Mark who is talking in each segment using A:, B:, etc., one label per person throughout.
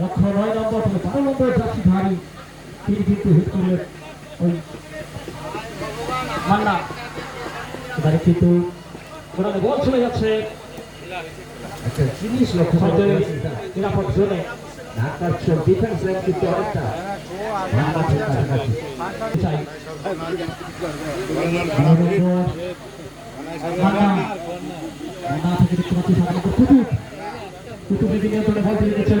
A: লক্ষ্য নয় নম্বর থেকে বারো নম্বর জার্সি ধারী। তিনি কিন্তু হিট করলেন ওই মান্না। এবারে কিন্তু ওখানে বল চলে যাচ্ছে।
B: একটা জিনিস লক্ষ্য করতে
A: নিরাপদ জোনে।
B: ঢাকার ডিফেন্স লাইন কিন্তু অনেকটা ভাঙা কাছাকাছি
A: চাই। মান্না। মান্না থেকে দেখতে পাচ্ছি সাধারণত কুতুব। কুতুব নিয়ন্ত্রণে বল দিয়ে দিচ্ছেন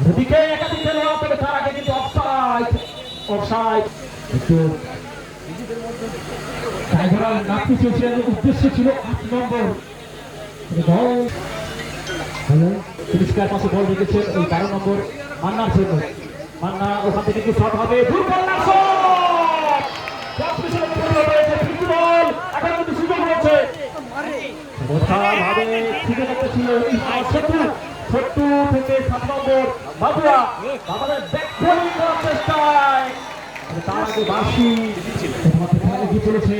A: ওদিকে একাধিক খেলোয়াড় তবে তার আগে কিন্তু অফসাইড অফসাইড
B: একটু
A: টাইগার নাকি চলছিলেন উদ্দেশ্য ছিল আট নম্বর। বল।
B: হ্যালো
A: পরিষ্কার পাশে বল রেখেছেন ওই বারো নম্বর মান্নার জন্য। মান্না ওখান থেকে কি শট হবে ছিল থেকে সাত নম্বর বাবুয়া আমাদের ব্যাক করার চেষ্টায়। তার আগে বাসি তোমাকে চলেছে।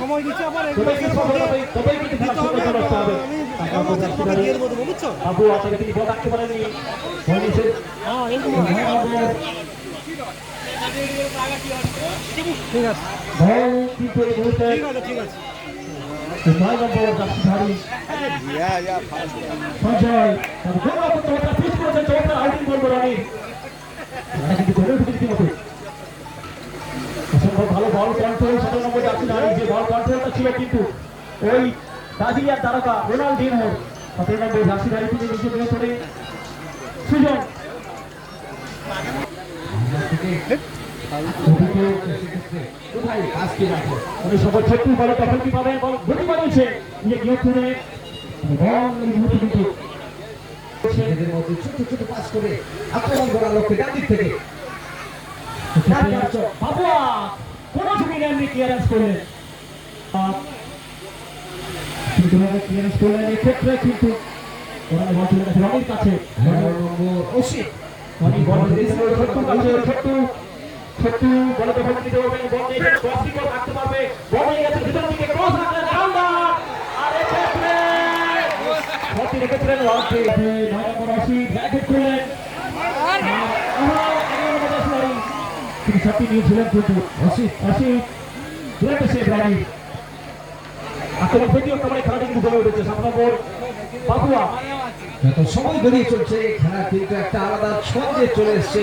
C: সময় দিচ্ছে আবার
A: কি
C: বুঝছ?
A: বাবু আসলে তিনি বল রাখতে পারেননি।
C: হ্যাঁ
A: নয়
C: ঠিক আছে।
A: কিন্তু এই মুহূর্তে
C: ঠিক আছে ঠিক আছে।
A: নয় নম্বর জার্সিধারী সঞ্জয় তার গোল করতে পিচ করেছে চমৎকার আউটিং বলব রানি। এটা কিন্তু গোলের ভিতরে রীতিমতো অসম্ভব ভালো বল কন্ট্রোল সতেরো নম্বর যে বল কন্ট্রোলটা ছিল কিন্তু ওই ব্রাজিলিয়ার তারকা রোনাল্ডিনহো সতেরো নম্বর জার্সিধারী তিনি নিজে নিয়ন্ত্রণে সুজন। ওদিকে
B: কোথায় আজকে রাখো
A: উনি সবার বলে তখন কি বল গতি
B: ছেলেদের মধ্যে ছোট ছোট পাস করে আক্রমণ করার লক্ষ্যে ডান দিক
A: কোন ঝুঁকি নেননি ক্লিয়ারেন্স করলেন ক্লিয়ারেন্স করলেন এক্ষেত্রে কিন্তু রনির কাছে
B: এগারো নম্বর অসিত
A: রনি বল দিয়েছে ছোট্টু কাছে ছোট্টু ছোট্টু বলে তো বল দিতে পারবে বল নিয়ে ক্রস কি করে রাখতে পারবে। বল গেছে, ভিতর দিকে ক্রস রাখলেন রাউন্ডার আর এক্ষেত্রে ক্ষতি রেখেছিলেন ওয়ার্ডে নম্বর অসিত ব্যাকেট করলেন উঠেছে, সাত নম্বর
B: সময় গড়িয়ে চলছে খেলা কিন্তু একটা আলাদা ছন্দে চলে এসছে।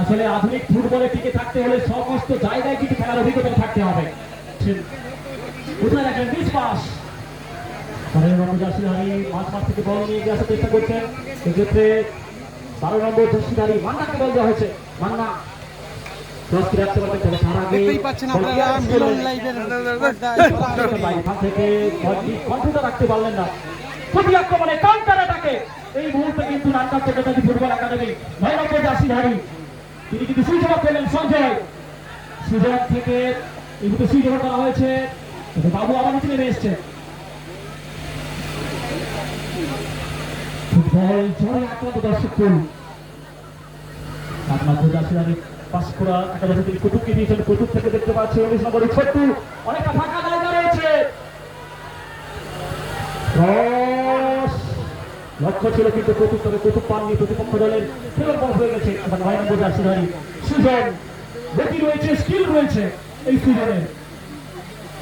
A: আসলে আধুনিক ফুটবলে টিকে থাকতে হলে সমস্ত জায়গায় কিন্তু খেলার অভিজ্ঞতা থাকতে হবে। কোথায় রাখেন বিশ পাস পরের নম্বর জার্সিধারী মাঝ মাঠ থেকে বল নিয়ে আসার চেষ্টা করছেন। এক্ষেত্রে বারো নম্বর জার্সিধারী মান্নাকে বল দেওয়া হয়েছে। মান্না রাখতে থেকে পারলেন না। প্রতি আক্রমণে কাউন্টার অ্যাটাকে এই মুহূর্তে কিন্তু নাটক ফুটবল একাডেমি নয় নম্বর জার্সিধারী তিনি কিন্তু সুযোগ পেলেন সঞ্জয়। সুযোগ থেকে মুহূর্তে সুযোগ করা হয়েছে। বাবু আবার নিচে নেমে এসছে। ফুটবল দিয়েছেন থেকে দেখতে পাচ্ছি অনেকটা লক্ষ্য ছিল কিন্তু কৌতুক তবে কৌতুক পাননি, প্রতিপক্ষ দলের ফেরত বল হয়ে গেছে। এবার নয় নম্বর জার্সিধারী সুজন, গতি রয়েছে স্কিল রয়েছে এই সুজনের।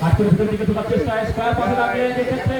A: আজকের করে ভিতর দিকে ঢোকার চেষ্টা স্কোয়ার পাশে দাঁড়িয়ে যে ক্ষেত্রে